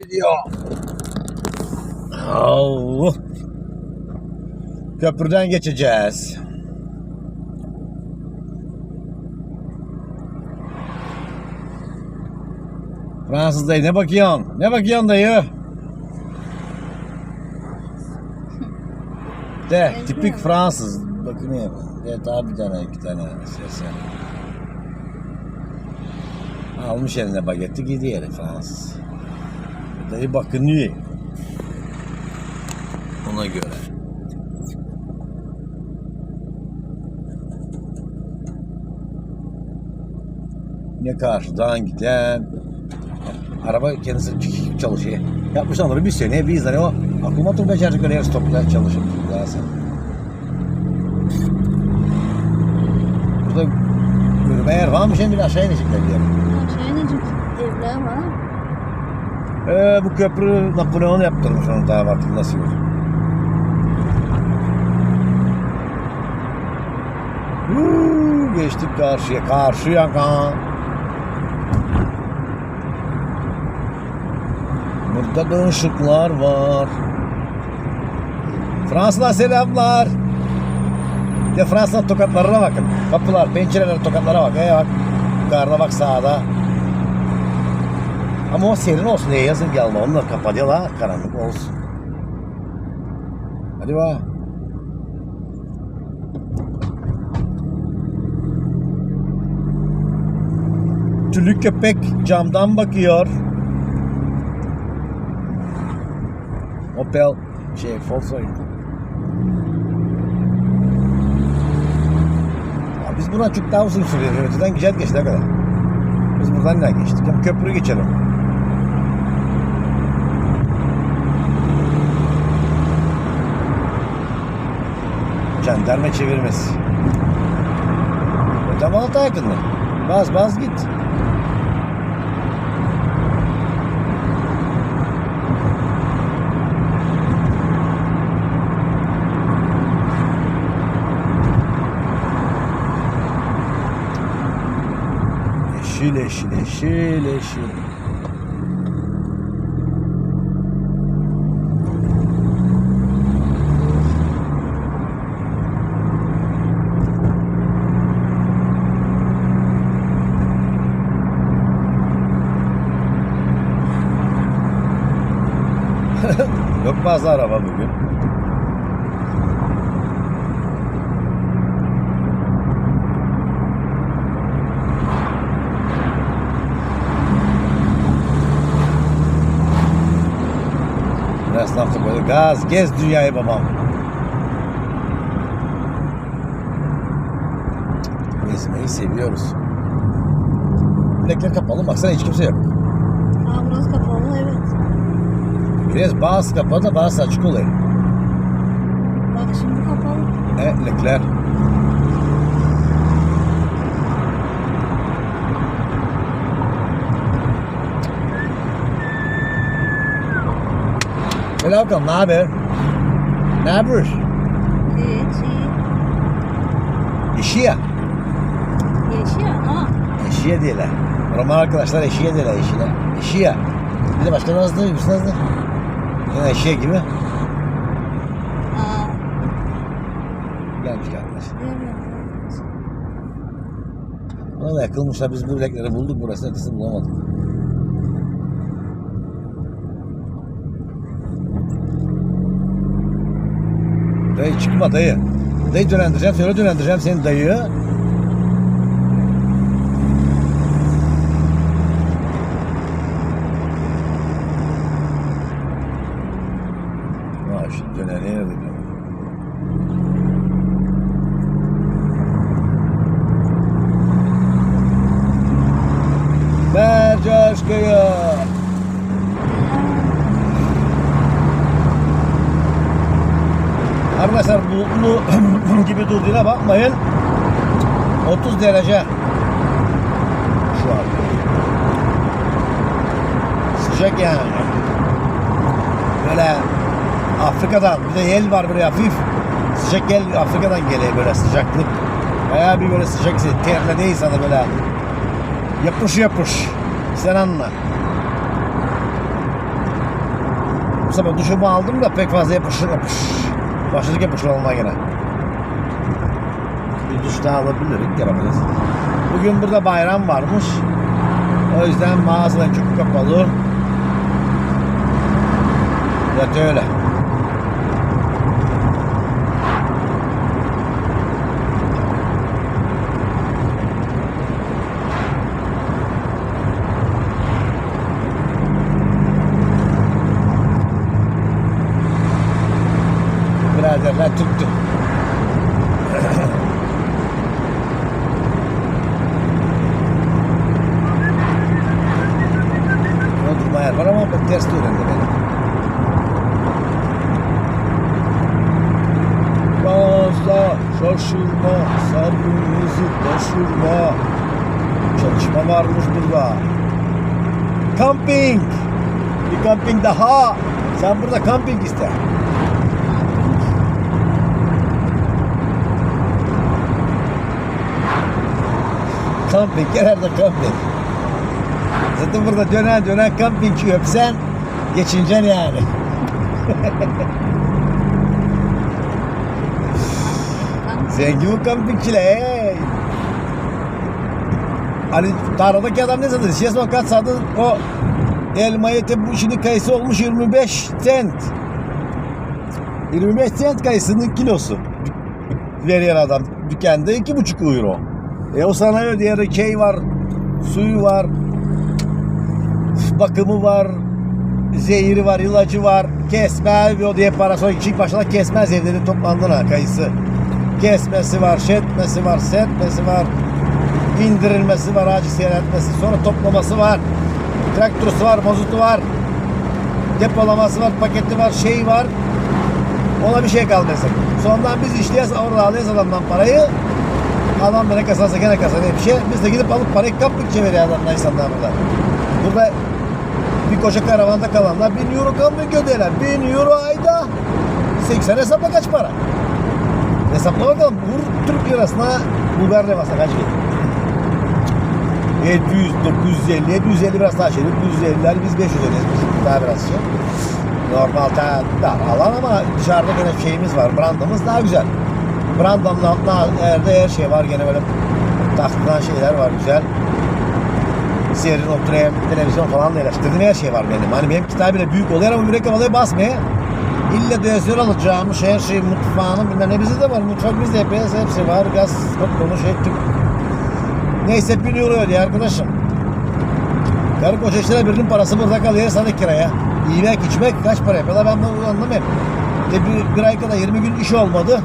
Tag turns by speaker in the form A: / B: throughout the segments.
A: Gidiyor. Allah. Köprüden geçeceğiz. Fransız dayı ne bakıyorsun? Ne bakıyorsun dayı? De tipik Fransız. Bakın ya. De daha bir tane iki tane ses yani. Almış eline bageti gidiyor Fransız. Dayı bakınıyor. Ona göre. Ne karşıdan giden araba kendisi çalışıyor. Yapmışlar onları bir sene biz hani o akümatör becerikleri her stopla çalışıp zaten. Burada yürüme yer var mı şimdi bir aşağı inecekler bir yere.
B: Şeyinecik evler var.
A: Ee, bu köprü Napolyon yaptırmış onu vakti nasıl olur? Huu, geçtik karşıya. Karşıya kan. Burada da ışıklar var. Fransızlar selamlar. Ya Fransız tokatlarına bakın. Kapılar, pencereler tokatlara bak. Ee bak. Yukarıda bak sağda. Ama o serin olsun diye yazın gelme. Onlar kapatıyorlar. Karanlık olsun. Hadi bak. Tülü köpek camdan bakıyor. Opel şey Volkswagen. Ya biz buradan çok daha uzun sürüyor. Öteden güzel geçti ne kadar. Biz buradan ne geçtik? Hem köprü geçelim. Jandarma çevirmez. Tam altı mı? Baz baz git. Eşil eşil eşil eşil. Yok fazla araba bugün. Lafta böyle gaz, gez dünyayı babam. Gezmeyi seviyoruz. Bilekler kapalı, baksana hiç kimse yok.
B: Aa burası kapalı evet.
A: Biraz bazı kapalı da bazı açık oluyor.
B: Bak şimdi kapalı.
A: E, Leclerc. Selam ne haber? Ne haber?
B: Hiç iyi.
A: Eşiye.
B: Yeşil ama
A: Eşiye diyorlar. Roman arkadaşlar eşiye diyorlar eşiye. Eşiye. Bir de başka nazlı, bir nazlı. Yine eşiye gibi.
B: aa
A: Gelmiş
B: evet.
A: Ona da yakılmışlar. Biz bu bilekleri bulduk. Burasını kısım bulamadık. Dayı çıkma dayı. Dayı dönendireceğim. Şöyle dönendireceğim senin dayıyı. Arkadaşlar bulutlu gibi durduğuna bakmayın. 30 derece. Şu an. Sıcak yani. Böyle Afrika'dan bir de yel var böyle hafif. Sıcak yel Afrika'dan geliyor böyle sıcaklık. Bayağı bir böyle sıcak. Terle değil sana böyle. Yapış yapış. Sen anla. Bu sefer duşumu aldım da pek fazla yapışır yapış. Başladık yapışır olmaya gene. Bir duş daha alabiliriz. Yapabiliriz. Bugün burada bayram varmış. O yüzden mağazalar çok kapalı. Evet öyle. Var ama bak ters öğrendi beni. Fazla şaşırma, sabrımızı taşırma. Çalışma varmış burada. Camping. Bir camping daha. Sen burada camping iste. Camping, genelde camping. Zaten burada dönen dönen campingçi öpsen geçineceksin yani. Zengin bu kampingçiler. Hey. Hani tarladaki adam ne satıyor? Şişe son kaç satın o elmayı bu şimdi kayısı olmuş 25 cent. 25 cent kayısının kilosu. Veriyor adam dükkanda 2,5 euro. E o sana ödüyor şey var, suyu var, bakımı var, zehiri var, ilacı var, kesme o diye para sonra kişi başına kesmez evleri toplandığına kayısı. Kesmesi var, şetmesi var, sertmesi var, indirilmesi var, ağacı seyretmesi, sonra toplaması var, traktörüsü var, mazotu var, depolaması var, paketi var, şey var. Ona bir şey kalmasın. Sonradan biz işleyiz, orada alıyoruz adamdan parayı. Adam da ne kasarsa gene kasar diye bir şey. Biz de gidip alıp parayı kaplık çeviriyor adamlar insanlar burada. Burada bir koca karavanda kalanlar 1000 euro kamyon ödeyorlar. 1000 euro ayda. 80 hesapla kaç para? Hesapla bakalım. Vur Türk lirasına Bulgar lirasına kaç gelir? 700, 950, 750 biraz daha şey. 950'ler biz 500 öderiz. Daha biraz şey. Normal daha dar alan ama dışarıda gene şeyimiz var. Brandamız daha güzel. Brandanın altında yerde her şey var. Gene böyle taktılan şeyler var güzel. Serin oturayım, televizyon falan da yerleştirdim. Her şey var benim. Hani benim kitap bile büyük oluyor ama mürekkep alayı basmaya. İlle dövizyon alacağımız her şey mutfağının bilmem ne bizde de var. Mutfak bizde yapıyoruz. Hepsi var. Gaz toplamış ettik. Neyse 1000 euro ödüyor arkadaşım. Karı koca işlere birinin parası burada kalıyor sana kiraya. Yemek içmek kaç para yapıyorlar ben bunu anlamıyorum. İşte bir, bir ay kadar 20 gün iş olmadı.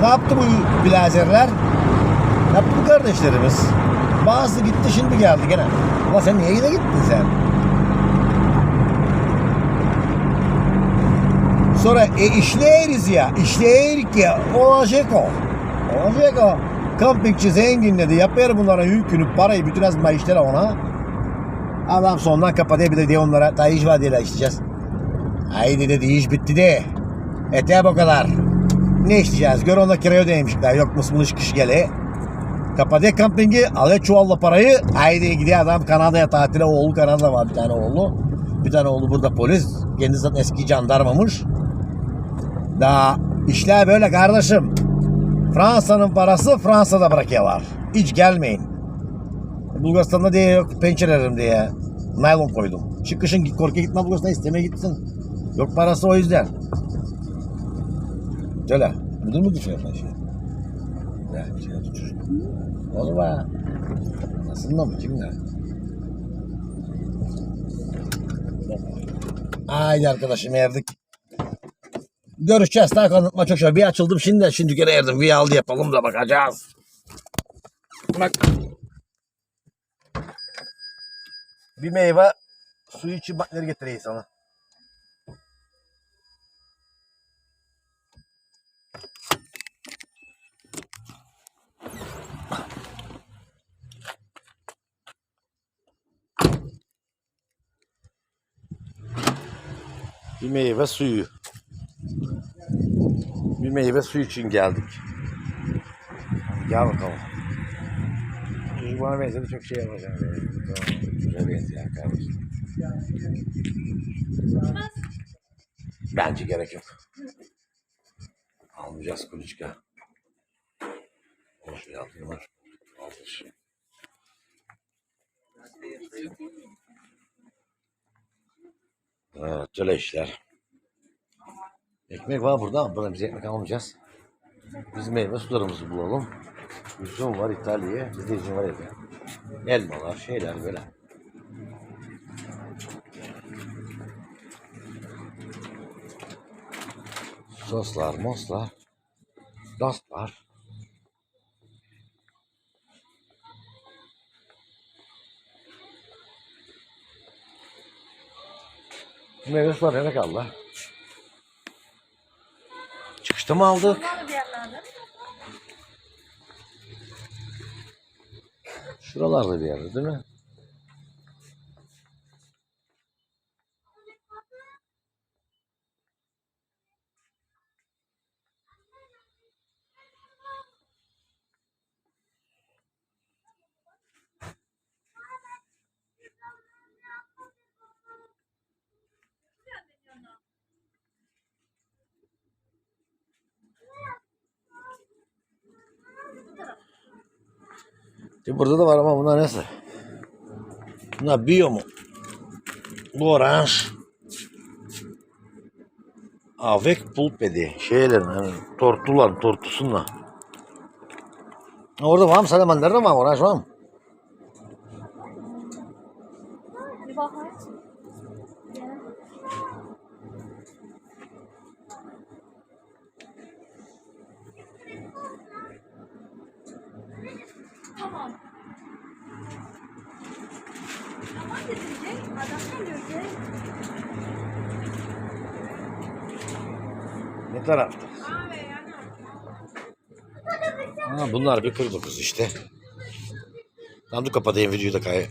A: Ne yaptı bu bilazerler? Ne yaptı bu kardeşlerimiz? Bazı gitti şimdi geldi gene. Ulan sen niye yine gittin sen? Sonra e, işleyeriz ya. İşleyerik ya. Olacak o. Olacak o. Kampingçi zenginledi. Yapıyor bunlara yükünü parayı bütün azma işlere ona. Adam sondan kapatıyor bir de diye onlara daha iş var diye işleyeceğiz. Haydi dedi iş bitti de. Ete bu kadar. Ne işleyeceğiz? Gör onda kiraya ödeyemişler. Yok musun kış gele. Kapatıyor kampingi. Alıyor çuvalla parayı. Haydi gidiyor adam Kanada'ya tatile. Oğlu Kanada'da var bir tane oğlu. Bir tane oğlu burada polis. Kendisi zaten eski jandarmamış. Daha işler böyle kardeşim. Fransa'nın parası Fransa'da bırakıyorlar. Hiç gelmeyin. Bulgaristan'da diye yok pençelerim diye naylon koydum. Çıkışın korkuya gitme Bulgaristan'a istemeye gitsin. Yok parası o yüzden. Söyle. Müdür mü düşünüyorsun şey? Ne? Şey Oğlum ha. Nasıl mı? Kimle? Haydi arkadaşım erdik. Görüşeceğiz. Daha kanıtma çok şey. Bir açıldım şimdi şimdi gene erdim. Bir aldı yapalım da bakacağız. Bak. Bir meyve suyu için bakları getireyim sana. Bir meyve suyu. Bir meyve suyu için geldik. Gel bakalım. Çocuk bana benzedi çok şey yapacağım. Güzel benziyor kardeşim. Bence gerek yok. Almayacağız kuluçka. Boş bir altın var. Aldır. Evet, öyle işler. Ekmek var burada ama burada biz ekmek almayacağız. Biz meyve sularımızı bulalım. Üzüm var İtalya'ya, bizde üzüm var evde. Elmalar, şeyler böyle. Soslar, moslar, dostlar. Meyve suları ne kaldı? Çıkışta mı aldık? Şuralarda bir yerde değil mi? E burada da var ama bunlar nasıl? Bunlar biyo mu? Bu oranj. Avec pulpedi. Şeylerin hani tortulan tortusunla. Orada var mı salamandar da var oranj var mı?
B: Bir. Tamam. Tamam getirecek. Adam görecek.
A: Ne tarafta? Ha, bunlar bir kırdı kız işte. Tamam dur kapatayım videoyu da kay.